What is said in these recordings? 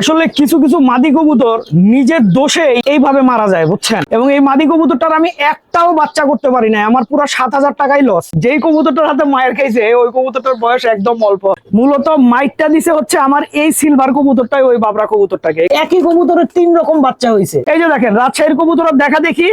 আসলে কিছু কিছু মাদি কবুতর নিজের দোষে এইভাবে মারা যায়, বুঝছেন? এবং এই মাদি কবুতরটার আমি একটাও বাচ্চা করতে পারি না আমার পুরো সাত হাজার টাকাই লস যেই কবুতরটার হাতে মায়ের খাইছে, ওই কবুতরটার বয়স একদম অল্প। মূলত মাইকটা দিছে হচ্ছে আমার এই সিলভার কবুতরটাই, ওই বাবরা কবুতরটাকে। একই কবুতরের তিন রকম বাচ্চা হয়েছে এই যে দেখেন, রাজশাহীর কবুতরের দেখা দেখি,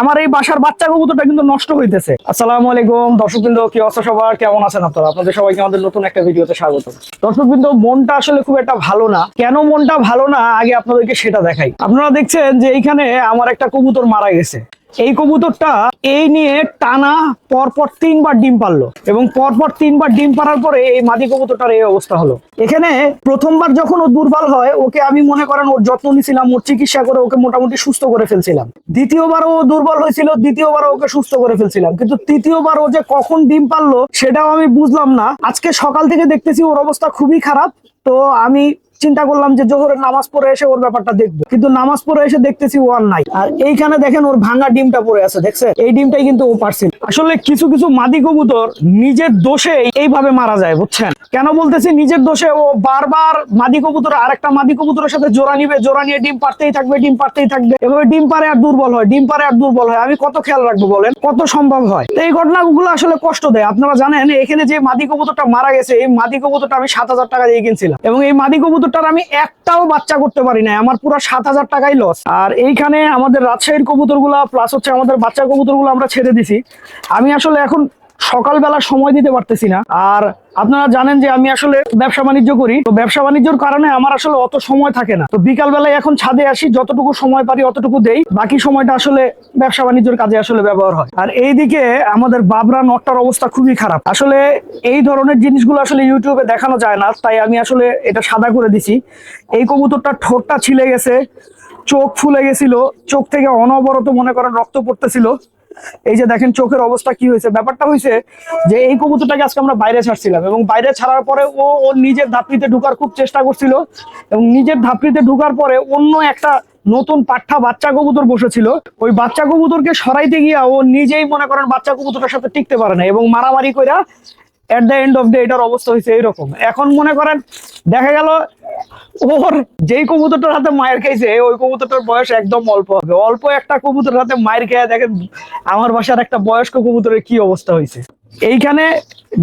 আমার এই বাসার বাচ্চা কবুতরটা কিন্তু নষ্ট হইতেছে। আসসালামু আলাইকুম। দর্শকবৃন্দ, কি অবস্থা সবার? কেমন আছেন আপনারা? আপনাদের সবাইকে আমাদের নতুন একটা ভিডিওতে স্বাগত। দর্শকবৃন্দ, মনটা আসলে খুব একটা ভালো না। কেন মনটা ভালো না, আগে আপনাদেরকে সেটা দেখাই। আপনারা দেখছেন যে এইখানে আমার একটা কবুতর মারা গেছে। এই কবুতরটা এই নিয়ে টানা পরপর তিনবার ডিম পারল এবং পরপর তিনবার ডিম পারার পরে এই মাদি কবুতরটার এই অবস্থা হলো। এখানে প্রথমবার যখন ও দুর্বল হয়, ওকে আমি মনে করেন ওর যত্ন নিছিলাম, ওর চিকিৎসা করে ওকে মোটামুটি সুস্থ করে ফেলছিলাম। দ্বিতীয়বার ও দুর্বল হয়েছিল, দ্বিতীয়বার ওকে সুস্থ করে ফেলছিলাম। কিন্তু তৃতীয়বার ও যে কখন ডিম পারল, সেটাও আমি বুঝলাম না। আজকে সকাল থেকে দেখতেছি ওর অবস্থা খুবই খারাপ। তো আমি চিন্তা করলাম যে জোহরের নামাজ পড়ে এসে ওর ব্যাপারটা দেখব। কিন্তু নামাজ পড়ে এসে দেখতেছি ও আর নাই। আর এইখানে দেখেন ওর ভাঙা ডিমটা পড়ে আছে, দেখছেন? এই ডিমটাই কিন্তু ও পারছিল আসলে কিছু কিছু মাদি কবুতর নিজের দোষে এইভাবে মারা যায়, বুঝছেন? কেন বলতেছি নিজের দোষে? ও বারবার মাদি কবুতর আর একটা মাদি কবুতরের সাথে জোড়া নিবে, জোড়া নিয়ে ডিম পারতেই থাকবে, ডিম পারতেই থাকবে। এভাবে ডিম পারে আর দুর্বল হয়, ডিম পারে আর দুর্বল হয়। আমি কত খেয়াল রাখব বলেন? কত সম্ভব হয়? তো এই ঘটনাগুলো আসলে কষ্ট দেয়। আপনারা জানেন, এখানে যে মাদি কবুতরটা মারা গেছে, এই মাদি কবুতরটা আমি সাত হাজার টাকা দিয়ে কিনছিলাম। এবং এই মাদি কবুতরটার আমি একটাও বাচ্চা করতে পারি না আমার পুরো সাত হাজার টাকাই লস আর এইখানে আমাদের রাজশাহীর কবুতরগুলা প্লাস হচ্ছে আমাদের বাচ্চা কবুতরগুলো আমরা ছেড়ে দিছি। আমি আসলে এখন সকালবেলা সময় দিতে পারতেছি না। আর আপনারা জানেন যে আমি আসলে ব্যবসা বাণিজ্য করি, তো ব্যবসা বাণিজ্যর কারণে আমার আসলে অত সময় থাকে না। তো বিকাল বেলায় এখন ছাদে আসি, যতটুকু সময় পারি অতটুকু দেই, বাকি সময়টা আসলে ব্যবসা বাণিজ্যের কাজে আসলে ব্যবহার হয়। আর এইদিকে আমাদের বাবরা নটটার অবস্থা খুবই খারাপ। আসলে এই ধরনের জিনিসগুলো আসলে ইউটিউবে দেখানো যায় না, তাই আমি আসলে এটা সাদা করে দিছি। এই কবুতরটার ঠোঁটটা ছিলে গেছে, চোখ ফুলে গেছিল, চোখ থেকে অনবরত মনে করেন রক্ত পড়তেছিল। এই যে দেখেন চোখের অবস্থা কি হয়েছে? ব্যাপারটা হয়েছে যে এই কবুতরটাকে আজকে আমরা বাইরে ছাড়ছিলাম এবং বাইরে ছাড়ার পরে ও ওর নিজের ধাপড়িতে ঢুকার খুব চেষ্টা করছিল এবং নিজের ধাপড়িতে ঢুকার পরে অন্য একটা নতুন পাঠা বাচ্চা কবুতর বসেছিল। ওই বাচ্চা কবুতরকে সরাইতে গিয়া ও নিজেই মনে করেন বাচ্চা কবুতরের সাথে টিকতে পারে না এবং মারামারি কইরা at the end of day এটার অবস্থা হয়েছে এইরকম। এখন মনে করেন, দেখা গেল, ওর যেই কবুতরটার হাতে মায়ের খাইছে, ওই কবুতরটার বয়স একদম অল্প হবে। অল্প একটা কবুতরের হাতে মায়ের খেয়ে দেখেন, আমার বাসার একটা বয়স্ক কবুতরের কি অবস্থা হয়েছে। এইখানে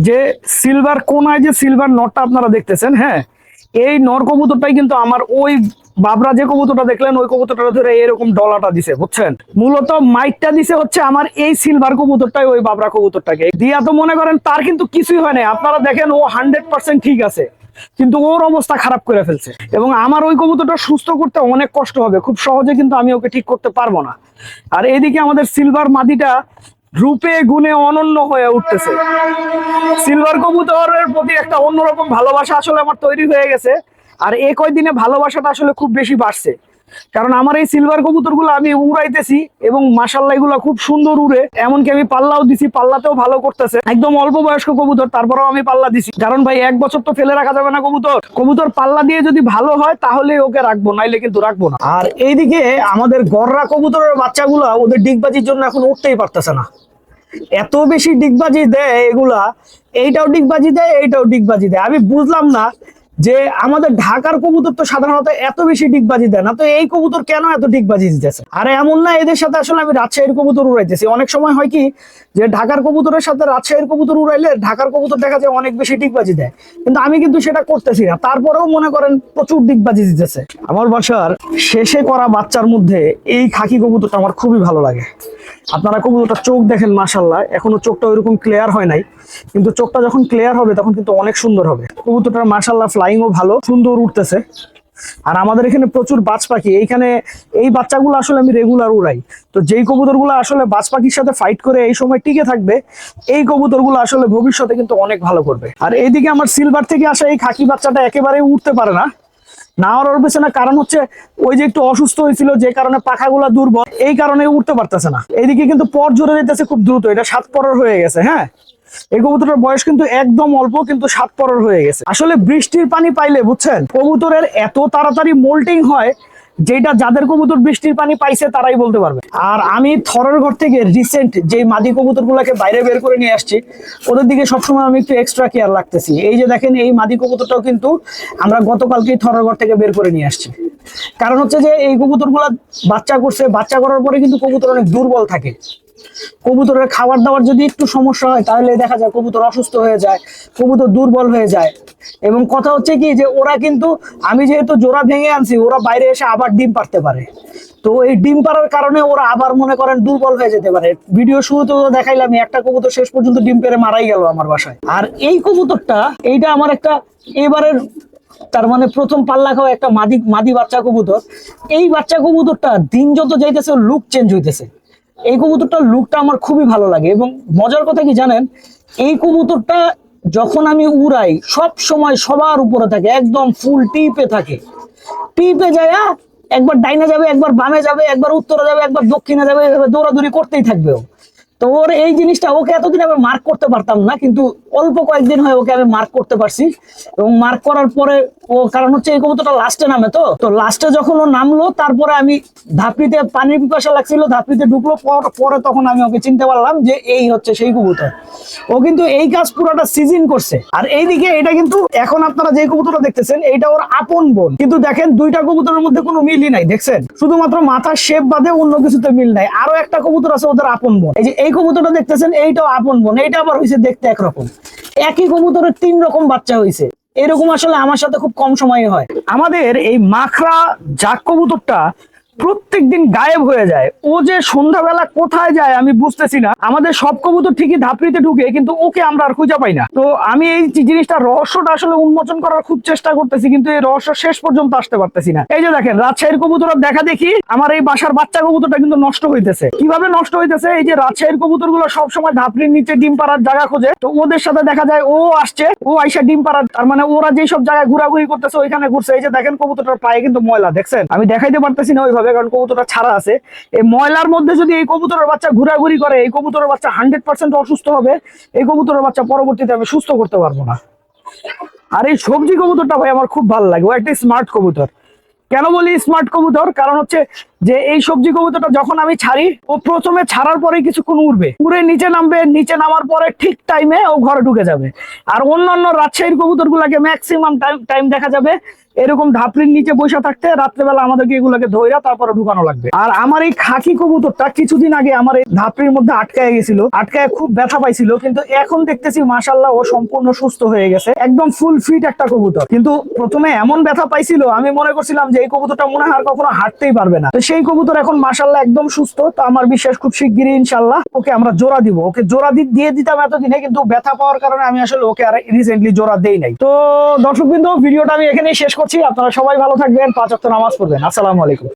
যে সিলভার কোনায় যে সিলভার নটটা আপনারা দেখতেছেন হ্যাঁ এই নর কবুতরটাই কিন্তু আমার ওই বাবরা যে কবুতরটা দেখলেন, ওই কবুতরটা ধরে এরকম ডলাটা দিছে, বুঝছেন? মূলত মাইকটা দিছে হচ্ছে আমার এই সিলভার কবুতরটাই ওই বাবরা কবুতরটাকে। দিয়া তো মনে করেন তার কিন্তু কিছুই হয় না আপনারা দেখেন ও হান্ড্রেড পার্সেন্ট ঠিক আছে, কিন্তু ওর অবস্থা খারাপ করে ফেলছে। এবং আমার ওই কবুতরটা সুস্থ করতে অনেক কষ্ট হবে। খুব সহজে কিন্তু আমি ওকে ঠিক করতে পারব না। আর এইদিকে আমাদের সিলভার মাদিটা রূপে গুণে অনন্য হয়ে উঠতেছে। সিলভার কবুতরের প্রতি একটা অন্যরকম ভালোবাসা আসলে আমার তৈরি হয়ে গেছে। আর এই কয়দিনে ভালোবাসাটা আসলে খুব বেশি বাড়ছে। কারণ আমার এই সিলভার কবুতরগুলো আমি উড়াইতেছি এবং মাসাল্লাহ এগুলো খুব সুন্দর উড়ে। এমনকি আমি পাল্লাও দিছি, পাল্লাতেও ভালো করতেছে। একদম অল্প বয়স্ক কবুতর, তারপরেও আমি পাল্লা দিছি। কারণ ভাই, এক বছর তো ফেলে রাখা যাবে না কবুতর। কবুতর পাল্লা দিয়ে যদি ভালো হয়, তাহলে ওকে রাখব, নাইলে কিন্তু রাখব না। আর এইদিকে আমাদের গররা কবুতরের বাচ্চাগুলা ওদের ডিগবাজির জন্য এখন উঠতেই পারতেছে না। এত বেশি ডিগবাজি দেয় এগুলা, এইটাও ডিগবাজি দেয়, এইটাও ডিগবাজি দেয়। আমি বুঝলাম না যে আমাদের ঢাকার কবুতর তো সাধারণত এত বেশি ডিগবাজি দেয় না। তো এই কবুতর কেন এত ডিগবাজি দিতেছে? আর এমন না, এদের সাথে আসলে আমি রাজশাহীর কবুতর উড়াইতেছি। অনেক সময় হয় কি, যে ঢাকার কবুতরের সাথে রাজশাহীর কবুতর উড়াইলে ঢাকার কবুতর দেখা যায় অনেক বেশি ডিগবাজি দেয়। কিন্তু আমি কিন্তু সেটা করতেছি না। তারপরেও মনে করেন প্রচুর ডিগবাজি দিতেছে। আমার বাসার শেষে করা বাচ্চার মধ্যে এই খাকি কবুতরটা আমার খুবই ভালো লাগে। আপনারা কবুতরটা চোখ দেখেন মাসাল্লাহ এখনও চোখটা ওইরকম ক্লিয়ার হয় নাই। কিন্তু চোখটা যখন ক্লিয়ার হবে, তখন কিন্তু অনেক সুন্দর হবে। কবুতরটার মাসাল্লাহ ফ্লাইংও ভালো, সুন্দর উঠতেছে। আর আমাদের এখানে প্রচুর বাজ পাখি। এইখানে এই বাচ্চাগুলো আসলে আমি রেগুলার উড়াই। তো যেই কবুতরগুলো আসলে বাজ পাখির সাথে ফাইট করে এই সময় টিকে থাকবে, এই কবুতরগুলো আসলে ভবিষ্যতে কিন্তু অনেক ভালো করবে। আর এইদিকে আমার সিলভার থেকে আসা এই খাকি বাচ্চাটা একেবারেই উঠতে পারে না। না ওর পেছনে কারণ হচ্ছে ওই যে একটু অসুস্থ হয়েছিল, যে কারণে পাখাগুলা দুর্বল, এই কারণে উঠতে পারতেছে না। এইদিকে কিন্তু পর জোরে যেতেছে খুব দ্রুত, এটা সাত পরের হয়ে গেছে হ্যাঁ? এই কবুতরের বয়স কিন্তু একদম অল্প, কিন্তু সাত পরের হয়ে গেছে। আসলে বৃষ্টির পানি পাইলে, বুঝছেন, কবুতরের এত তাড়াতাড়ি মোল্টিং হয় যেটা যাদের কবুতর বৃষ্টির পানি পাইছে তারাই বলতে পারবে। আর আমি থরের ঘর থেকে রিসেন্ট যে মাদি কবুতর গুলাকে বাইরে বের করে নিয়ে আসছি, ওদের দিকে সবসময় আমি একটু এক্সট্রা কেয়ার লাগতেছি এই যে দেখেন, এই মাদি কবুতরটাও কিন্তু আমরা গতকালকেই থরের ঘর থেকে বের করে নিয়ে আসছি। কারণ হচ্ছে যে এই কবুতর বাচ্চা করছে, বাচ্চা করার পরে কিন্তু কবুতর অনেক দুর্বল থাকে। কবুতরের খাবার দাবার যদি একটু সমস্যা হয়, তাহলে দেখা যায় কবুতর অসুস্থ হয়ে যায়, কবুতর দুর্বল হয়ে যায়। এবং কথা হচ্ছে কি যে, ওরা কিন্তু, আমি যেহেতু জোড়া ভেঙে আনছি, ওরা বাইরে এসে আবার ডিম পারতে পারে। তো এই ডিম পাড়ার কারণে ওরা আবার মনে করেন দুর্বল হয়ে যেতে পারে। ভিডিও শুরুতে দেখাইলাম একটা কবুতর শেষ পর্যন্ত ডিম পেরে মারাই গেল আমার বাসায়। আর এই কবুতরটা, এইটা আমার একটা এবারের, তার মানে প্রথম পাল্লা খাওয়া একটা মাদি মাদি বাচ্চা কবুতর। এই বাচ্চা কবুতরটা দিন যত যাইতেছে লুক চেঞ্জ হইতেছে। এই কবুতরটার লুকটা আমার খুবই ভালো লাগে এবং মজার কথা কি জানেন, এই কবুতরটা যখন আমি উড়াই, সব সময় সবার উপরে থাকে, একদম ফুল টিপে থাকে। টিপে যায় একবার ডাইনে যাবে, একবার বামে যাবে, একবার উত্তরে যাবে, একবার দক্ষিণে যাবে দৌড়াদৌড়ি করতেই থাকবে ও। তো ওর এই জিনিসটা ওকে এতদিন আমি মার্ক করতে পারতাম না, কিন্তু অল্প কয়েকদিন হয় ওকে আমি মার্ক করতে পারছি। এবং মার্ক করার পরে ও, কারণ হচ্ছে এই কবুতরটা লাস্টে নামে তো। তো লাস্টে যখন ও নামলো, তারপরে আমি ধাপড়িতে পানির পিপাসা লাগছিল ধাপড়িতে ঢুকলো, পরে তখন আমি ওকে চিনতে পারলাম যে এই হচ্ছে সেই কবুতর। ও কিন্তু এই কাজ পুরোটা সিজন করছে। আর এইদিকে এটা কিন্তু এখন আপনারা যে কবুতরটা দেখতেছেন, এইটা ওর আপন বোন। কিন্তু দেখেন, দুইটা কবুতরের মধ্যে কোনো মিলই নাই, দেখছেন? শুধুমাত্র মাথার শেপ বাদে অন্য কিছুতে মিল নাই। আরও একটা কবুতর আছে ওদের আপন বোন। এই যে এই কবুতরটা দেখতেছেন, এইটাও আপন বোন। এইটা আবার হয়েছে দেখতে একরকম। একই কবুতরের তিন রকম বাচ্চা হয়েছে এরকম আসলে আমার সাথে খুব কম সময়ে হয়। আমাদের এই মাখরা জাক কবুতরটা প্রত্যেকদিন গায়েব হয়ে যায়। ও যে সন্ধ্যাবেলা কোথায় যায় আমি বুঝতেছি না। আমাদের সব কবুতর ঠিকই ধাপড়িতে ঢুকে, কিন্তু ওকে আমরা আর খুঁজে পাই না। তো আমি এই জিনিসটা, রহস্যটা আসলে উন্মোচন করার খুব চেষ্টা করতেছি, কিন্তু এই রহস্য শেষ পর্যন্ত আসতে পারতেছি না। এই যে দেখেন, রাজশাহীর কবুতর দেখা দেখি, আমার এই বাসার বাচ্চা কবুতরটা কিন্তু নষ্ট হইতেছে। কীভাবে নষ্ট হইতেছে? এই যে রাজশাহীর কবুতরগুলো সবসময় ধাপড়ির নিচে ডিম পাড়ার জায়গা খোঁজে। তো ওদের সাথে দেখা যায়, ও আসছে, ও আইসা ডিম পাড়ার তার মানে ওরা যেই সব জায়গায় ঘোরাঘুরি করতেছে, ওইখানে ঘুরছে। এই যে দেখেন কবুতরটার পায়ে কিন্তু ময়লা, দেখছেন? আমি দেখাইতে পারতেছি না ওইভাবে। কারণ কবুতরটা ছাড়া আছে। এই ময়লার মধ্যে যদি এই কবুতরের বাচ্চা ঘোরাঘুরি করে, এই কবুতরের বাচ্চা হান্ড্রেড পার্সেন্ট অসুস্থ হবে, এই কবুতরের বাচ্চা পরবর্তীতে আমি সুস্থ করতে পারব না। আর এই সবজি কবুতরটা ভাই আমার খুব ভালো লাগে। ও একটা স্মার্ট কবুতর। কেন বলি স্মার্ট কবুতর? কারণ হচ্ছে যে এই সবজি কবুতরটা যখন আমি ছাড়ি, ও প্রথমে ছাড়ার পরে কিছুক্ষণ উড়বে। উড়ে নিচে নামবে, নিচে নামার পরে ঠিক টাইমে ও ঘরে ঢুকে যাবে। আর অন্যান্য রাজশাহীর কবুতর গুলাকে ম্যাক্সিমাম টাইম দেখা যাবে। এরকম ধাপড়ির নিচে বসে থাকতে রাত্রেবেলা আমাদেরকে এগুলোকে ধইরা তারপরে ঢুকানো লাগবে। আর আমার এই খাকি কবুতরটা কিছুদিন আগে আমার এই ধাপড়ির মধ্যে আটকায় গেছিল। আটকায় খুব ব্যথা পাইছিল, কিন্তু এখন দেখতেছি মাসাল্লাহ ও সম্পূর্ণ সুস্থ হয়ে গেছে। একদম ফুল ফিট একটা কবুতর। কিন্তু প্রথমে এমন ব্যথা পাইছিল, আমি মনে করছিলাম যে এই কবুতরটা মনে হয় আর কখনো হাঁটতেই পারবে না। তো সেই কবুতর এখন মাসাল্লাহ একদম সুস্থ, তো আমার বিশ্বাস খুব শিগগিরই ইনশাল্লাহ ওকে আমরা জোড়া দিব। ওকে জোড়া দিয়ে দিতাম এতদিনে, কিন্তু ব্যথা পাওয়ার কারণে আমি আসলে ওকে আর রিসেন্টলি জোড়া দেই নাই। তো দর্শক ভিডিওটা আমি এখানেই শেষ করছি। আপনারা সবাই ভালো থাকবেন, পাঁচ অক্ট নামাজ পড়বেন। আসসালামু আলাইকুম।